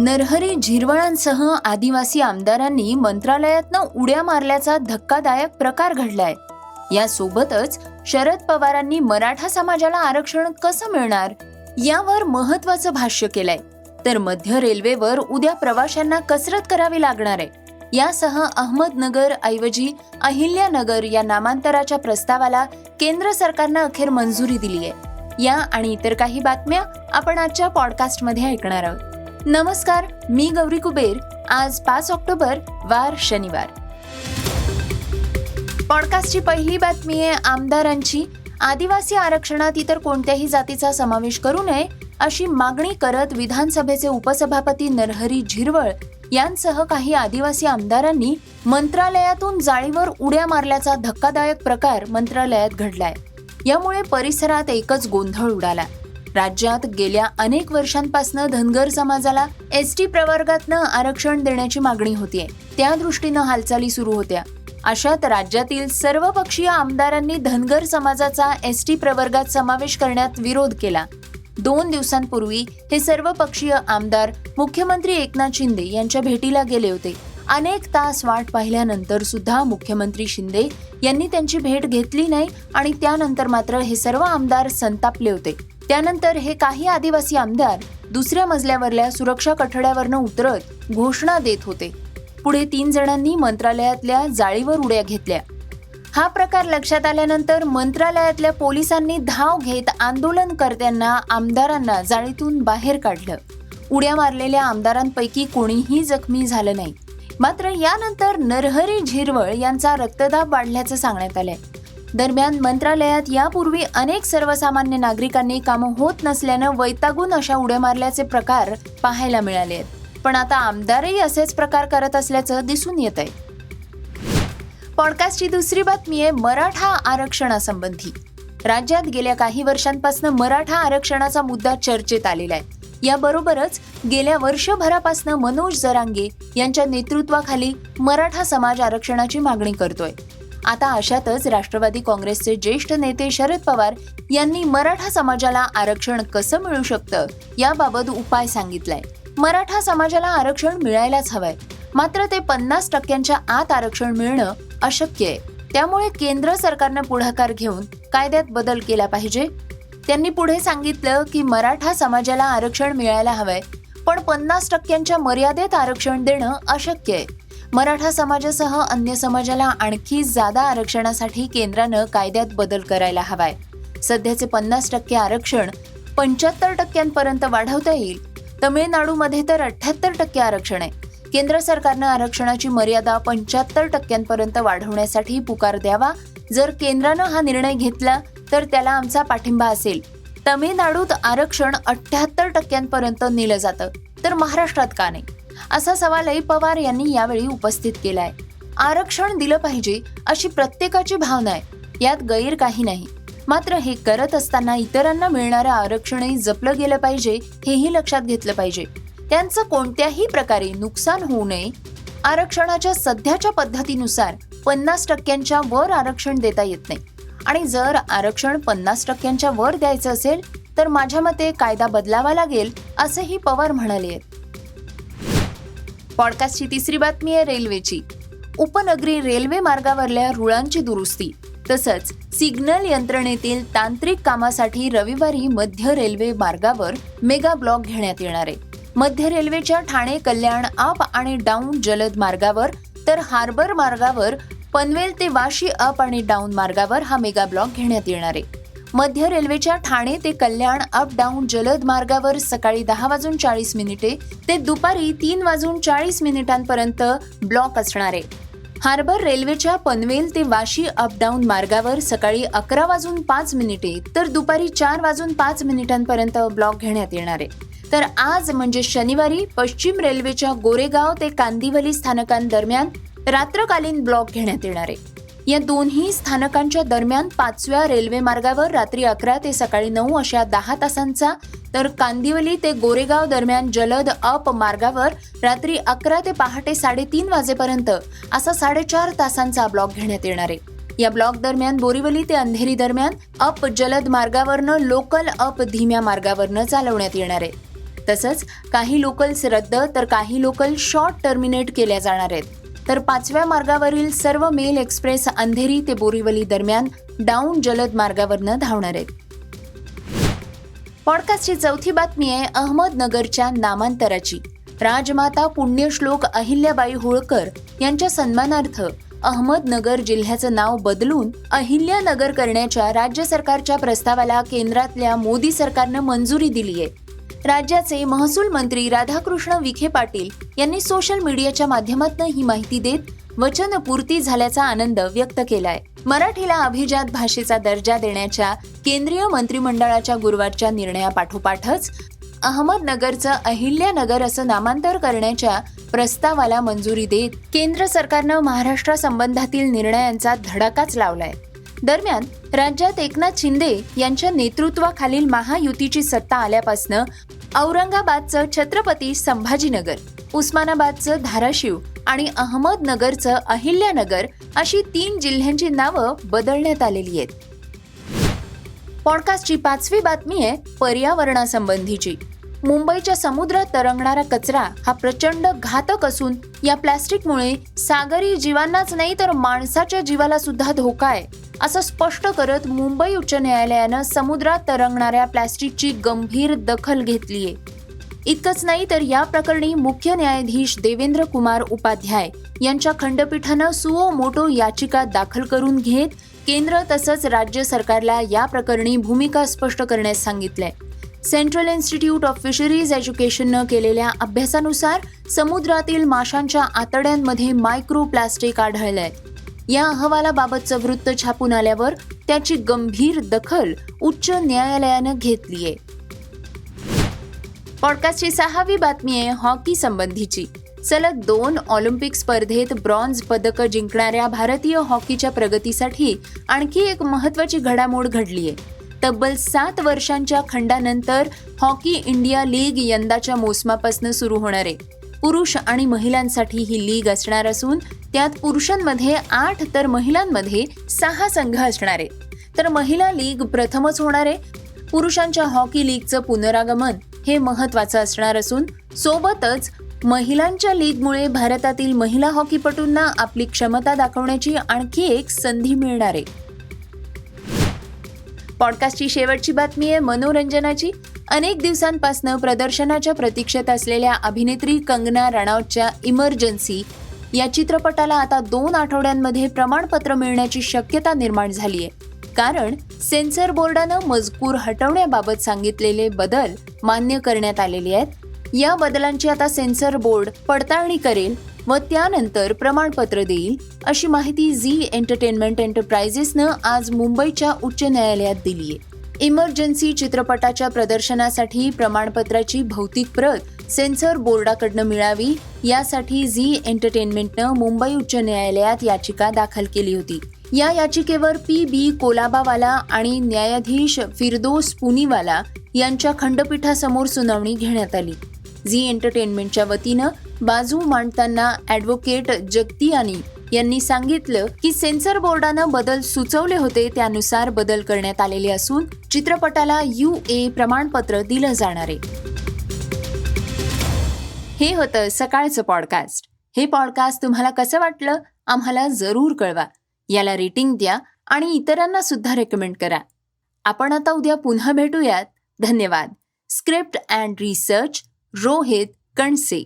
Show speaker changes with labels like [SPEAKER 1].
[SPEAKER 1] नरहरी झिरवळांसह आदिवासी आमदारांनी मंत्रालयातनं उड्या मारल्याचा धक्कादायक प्रकार घडलाय. यासोबतच शरद पवारांनी मराठा समाजाला आरक्षण कसं मिळणार? यावर महत्वाचं भाष्य केलंय. तर मध्य रेल्वेवर उद्या प्रवाशांना कसरत करावी लागणार आहे. यासह अहमदनगर ऐवजी अहिल्यानगर या नामांतराच्या प्रस्तावाला केंद्र सरकारनं अखेर मंजुरी दिली आहे या आणि इतर काही बातम्या आपण आजच्या पॉडकास्टमध्ये ऐकणार आहोत. नमस्कार मी गौरी कुबेर. आज पाच ऑक्टोबर वार शनिवार. पॉडकास्टची पहिली बातमी आहे आमदारांची. आदिवासी आरक्षणात इतर कोणत्याही जातीचा समावेश करू नये अशी मागणी करत विधानसभेचे उपसभापती नरहरी झिरवळ यांसह काही आदिवासी आमदारांनी मंत्रालयातून जाळीवर उड्या मारल्याचा धक्कादायक प्रकार मंत्रालयात घडलाय. यामुळे परिसरात एकच गोंधळ उडाला. राज्यात गेल्या अनेक वर्षांपासून धनगर समाजाला एस टी प्रवर्गातनं आरक्षण देण्याची मागणी होतीये. त्या दृष्टीनं हालचाली सुरू होत्या. अशात राज्यातील सर्व पक्षीय आमदारांनी धनगर समाजाचा एस टी प्रवर्गात समावेश करण्यात विरोध केला. दोन दिवसांपूर्वी हे सर्व पक्षीय आमदार मुख्यमंत्री एकनाथ शिंदे यांच्या भेटीला गेले होते. अनेक तास वाट पाहिल्यानंतर सुद्धा मुख्यमंत्री शिंदे यांनी त्यांची भेट घेतली नाही आणि त्यानंतर मात्र हे सर्व आमदार संतापले होते. त्यानंतर हे काही आदिवासी आमदार दुसऱ्या मजल्यावरल्या सुरक्षा कठड्यावरनं उतरत घोषणा देत होते. पुढे तीन जणांनी मंत्रालयातल्या जाळीवर उड्या घेतल्या. हा प्रकार लक्षात आल्यानंतर मंत्रालयातल्या पोलिसांनी धाव घेत आंदोलनकर्त्यांना आमदारांना जाळीतून बाहेर काढलं. उड्या मारलेल्या आमदारांपैकी कोणीही जखमी झालं नाही. मात्र यानंतर नरहरी झिरवळ यांचा रक्तदाब वाढल्याचं सांगण्यात आलंय. दरम्यान मंत्रालयात यापूर्वी अनेक सर्वसामान्य नागरिकांनी कामं होत नसल्यानं वैतागून अशा उड्या मारल्याचे प्रकार पाहायला मिळाले आहेत. पण आता आमदारही असेच प्रकार करत असल्याचं दिसून येत आहे. पॉडकास्टची दुसरी बातमी आहे मराठा आरक्षणासंबंधी. राज्यात गेल्या काही वर्षांपासून मराठा आरक्षणाचा मुद्दा चर्चेत आलेला आहे. याबरोबरच गेल्या वर्षभरापासून मनोज जरांगे यांच्या नेतृत्वाखाली मराठा समाज आरक्षणाची मागणी करतोय. आता अशातच राष्ट्रवादी काँग्रेसचे ज्येष्ठ नेते शरद पवार यांनी मराठा समाजाला आरक्षण कसं मिळू शकतं याबाबत उपाय सांगितलाय. मराठा समाजाला आरक्षण मिळायलाच हवंय. मात्र ते पन्नास टक्क्यांच्या आत आरक्षण मिळणं अशक्य आहे. त्यामुळे केंद्र सरकारनं पुढाकार घेऊन कायद्यात बदल केला पाहिजे. त्यांनी पुढे सांगितलं की मराठा समाजाला आरक्षण मिळायला हवंय पण पन्नास टक्क्यांच्या मर्यादेत आरक्षण देणं अशक्य आहे. मराठा समाजासह अन्य समाजाला आणखी जादा आरक्षणासाठी केंद्रानं कायद्यात बदल करायला हवाय. सध्याचे पन्नास टक्के आरक्षण पंच्याहत्तर टक्क्यांपर्यंत वाढवता येईल. तमिळनाडूमध्ये तर अठ्याहत्तर टक्के आरक्षण आहे. केंद्र सरकारनं आरक्षणाची मर्यादा पंच्याहत्तर टक्क्यांपर्यंत वाढवण्यासाठी पुकार द्यावा. जर केंद्रानं हा निर्णय घेतला तर त्याला आमचा पाठिंबा असेल. तमिळनाडूत आरक्षण अठ्याहत्तर टक्क्यांपर्यंत नेलं जातं. तर महाराष्ट्रात का नाही? असा सवालही पवार यांनी यावेळी उपस्थित केलाय. आरक्षण दिलं पाहिजे अशी प्रत्येकाची भावना आहे. यात गैर काही नाही. मात्र हे करत असताना इतरांना मिळणारं आरक्षणही जपलं गेलं पाहिजे हेही लक्षात घेतलं पाहिजे. त्यांचं कोणत्याही प्रकारे नुकसान होऊ नये. आरक्षणाच्या सध्याच्या पद्धतीनुसार पन्नास टक्क्यांच्या वर आरक्षण देता येत नाही. आणि जर आरक्षण पन्नास टक्क्यांच्या वर द्यायचं असेल तर माझ्या मते कायदा बदलावा लागेल असंही पवार म्हणाले आहेत. पॉडकास्टची तिसरी बातमी आहे रेल्वेची. उपनगरी रेल्वे मार्गावरल्या रुळांची दुरुस्ती. तसंच सिग्नल यंत्रणेतील तांत्रिक कामासाठी रविवारी मध्य रेल्वे मार्गावर मेगा ब्लॉक घेण्यात येणार आहे. मध्य रेल्वेच्या ठाणे कल्याण अप आणि डाऊन जलद मार्गावर तर हार्बर मार्गावर पनवेल ते वाशी अप आणि डाऊन मार्गावर हा मेगा ब्लॉक घेण्यात येणार आहे. मध्य रेल्वेच्या ठाणे ते कल्याण अप डाऊन जलद मार्गावर सकाळी दहा वाजून चाळीस मिनिटे ते दुपारी तीन वाजून चाळीस मिनिटांपर्यंत ब्लॉक असणार आहे. हार्बर रेल्वेच्या पनवेल ते वाशी अप डाऊन मार्गावर सकाळी अकरा वाजून पाच मिनिटे तर दुपारी चार वाजून पाच मिनिटांपर्यंत ब्लॉक घेण्यात येणार आहे. तर आज म्हणजे शनिवारी पश्चिम रेल्वेच्या गोरेगाव ते कांदिवली स्थानकांदरम्यान रात्रकालीन ब्लॉक घेण्यात येणार आहे. या दोन्ही स्थानकांच्या दरम्यान पाचव्या रेल्वे मार्गावर रात्री अकरा ते सकाळी नऊ अशा दहा तासांचा तर कांदिवली ते गोरेगाव दरम्यान जलद अप मार्गावर रात्री अकरा ते पहाटे साडेतीन वाजेपर्यंत असा साडेचार तासांचा ब्लॉक घेण्यात येणार आहे. या ब्लॉक दरम्यान बोरिवली ते अंधेरी दरम्यान अप जलद मार्गावरनं लोकल अप धीम्या मार्गावरनं चालवण्यात येणार आहे. तसंच काही लोकल्स रद्द तर काही लोकल शॉर्ट टर्मिनेट केल्या जाणार आहेत. तर पाचव्या मार्गावरील सर्व मेल एक्सप्रेस अंधेरी ते बोरीवली दरम्यान डाऊन जलद मार्गावरनं धावणार आहेत. पॉडकास्टची चौथी बातमी आहे अहमदनगरच्या नामांतराची. राजमाता पुण्यश्लोक अहिल्याबाई होळकर यांच्या सन्मानार्थ अहमदनगर जिल्ह्याचं नाव बदलून अहिल्यानगर करण्याच्या राज्य सरकारच्या प्रस्तावाला केंद्रातल्या मोदी सरकारनं मंजुरी दिली आहे. राज्याचे महसूल मंत्री राधाकृष्ण विखे पाटील यांनी सोशल मीडियाच्या माध्यमातून ही माहिती देत वचनपूर्ती झाल्याचा आनंद व्यक्त केलाय. मराठीला अभिजात भाषेचा दर्जा देण्याच्या केंद्रीय मंत्रिमंडळाच्या गुरुवारच्या निर्णयापाठोपाठच अहमदनगरचं अहिल्यानगर असं नामांतर करण्याच्या प्रस्तावाला मंजुरी देत केंद्र सरकारनं महाराष्ट्रासंबंधातील निर्णयांचा धडाकाच लावलाय. दरम्यान राज्यात एकनाथ शिंदे यांच्या नेतृत्वाखालील महायुतीची सत्ता आल्यापासनं औरंगाबादचं छत्रपती संभाजीनगर उस्मानाबादचं धाराशिव आणि अहमदनगरचं अहिल्यानगर अशी तीन जिल्ह्यांची नावं बदलण्यात आलेली आहेत. पॉडकास्टची पाचवी बातमी आहे पर्यावरणासंबंधीची. मुंबईच्या समुद्रात तरंगणारा कचरा हा प्रचंड घातक असून या प्लॅस्टिकमुळे सागरी जीवांनाच नाही तर माणसाच्या जीवाला सुद्धा धोका आहे. असं स्पष्ट करत मुंबई उच्च न्यायालयानं समुद्रात तरंगणाऱ्या प्लॅस्टिकची गंभीर दखल घेतलीय. इतकंच नाही तर या प्रकरणी मुख्य न्यायाधीश देवेंद्र कुमार उपाध्याय यांच्या खंडपीठानं सुओ मोटो याचिका दाखल करून घेत केंद्र तसंच राज्य सरकारला या प्रकरणी भूमिका स्पष्ट करण्यास सांगितलंय. सेंट्रल इन्स्टिट्यूट ऑफ फिशरीज एज्युकेशननं केलेल्या अभ्यासानुसार समुद्रातील माशांच्या आतड्यांमध्ये मायक्रो प्लास्टिक आढळलंय. या अहवालाबाबतचं वृत्त छापून आल्यावर त्याची गंभीर दखल उच्च न्यायालयानं घेतलीय पॉडकास्टची सहावी बातमी आहे हॉकी संबंधीची. सलग दोन ऑलिम्पिक स्पर्धेत ब्रॉन्झ पदकं जिंकणाऱ्या भारतीय हॉकीच्या प्रगतीसाठी आणखी एक महत्वाची घडामोड घडली आहे. तब्बल सात वर्षांच्या खंडानंतर हॉकी इंडिया लीग यंदाच्या मोसमापासून सुरू होणार आहे. पुरुष आणि महिलांसाठी ही लीग असणार असून त्यात पुरुषांमध्ये आठ तर महिलांमध्ये सहा संघ असणार. आहेत तर महिला लीग प्रथमच होणार आहे. पुरुषांच्या हॉकी लीगचं पुनरागमन हे महत्वाचं असणार असून सोबतच महिलांच्या लीगमुळे भारतातील महिला हॉकीपटूंना आपली क्षमता दाखवण्याची आणखी एक संधी मिळणार आहे. पॉडकास्टची शेवटची बातमी आहे मनोरंजनाची. अनेक दिवसांपासून प्रदर्शनाच्या प्रतीक्षेत असलेल्या अभिनेत्री कंगना रणावतच्या इमर्जन्सी या चित्रपटाला आता दोन आठवड्यांमध्ये प्रमाणपत्र मिळण्याची शक्यता निर्माण झाली आहे कारण सेन्सर बोर्डानं मजकूर हटवण्याबाबत सांगितलेले बदल मान्य करण्यात आलेले आहेत. या बदलांची आता सेन्सर बोर्ड पडताळणी करेल व त्यानंतर प्रमाणपत्र देईल अशी माहिती झी एंटरटेनमेंट एंटरप्राइजेसनं आज मुंबईच्या उच्च न्यायालयात दिली आहे. इमर्जन्सी चित्रपटाच्या प्रदर्शनासाठी प्रमाणपत्राची भौतिक प्रत सेन्सर बोर्डाकडनं मिळावी यासाठी झी एंटरटेनमेंटनं मुंबई उच्च न्यायालयात याचिका दाखल केली होती. या याचिकेवर पी बी कोलाबावाला आणि न्यायाधीश फिरदोस पुनीवाला यांच्या खंडपीठासमोर सुनावणी घेण्यात आली. झी एंटरटेनमेंटच्या वतीनं बाजू मांडताना ॲडव्होकेट जगतियानी यांनी सांगितलं की सेन्सर बोर्डानं बदल सुचवले होते त्यानुसार बदल करण्यात आलेले असून चित्रपटाला यू ए प्रमाणपत्र दिलं जाणार आहे. हे होतं सकाळचं पॉडकास्ट. हे पॉडकास्ट तुम्हाला कसं वाटलं आम्हाला जरूर कळवा. याला रेटिंग द्या आणि इतरांना सुद्धा रेकमेंड करा. आपण आता उद्या पुन्हा भेटूयात. धन्यवाद. Script and research Rohit Kanase.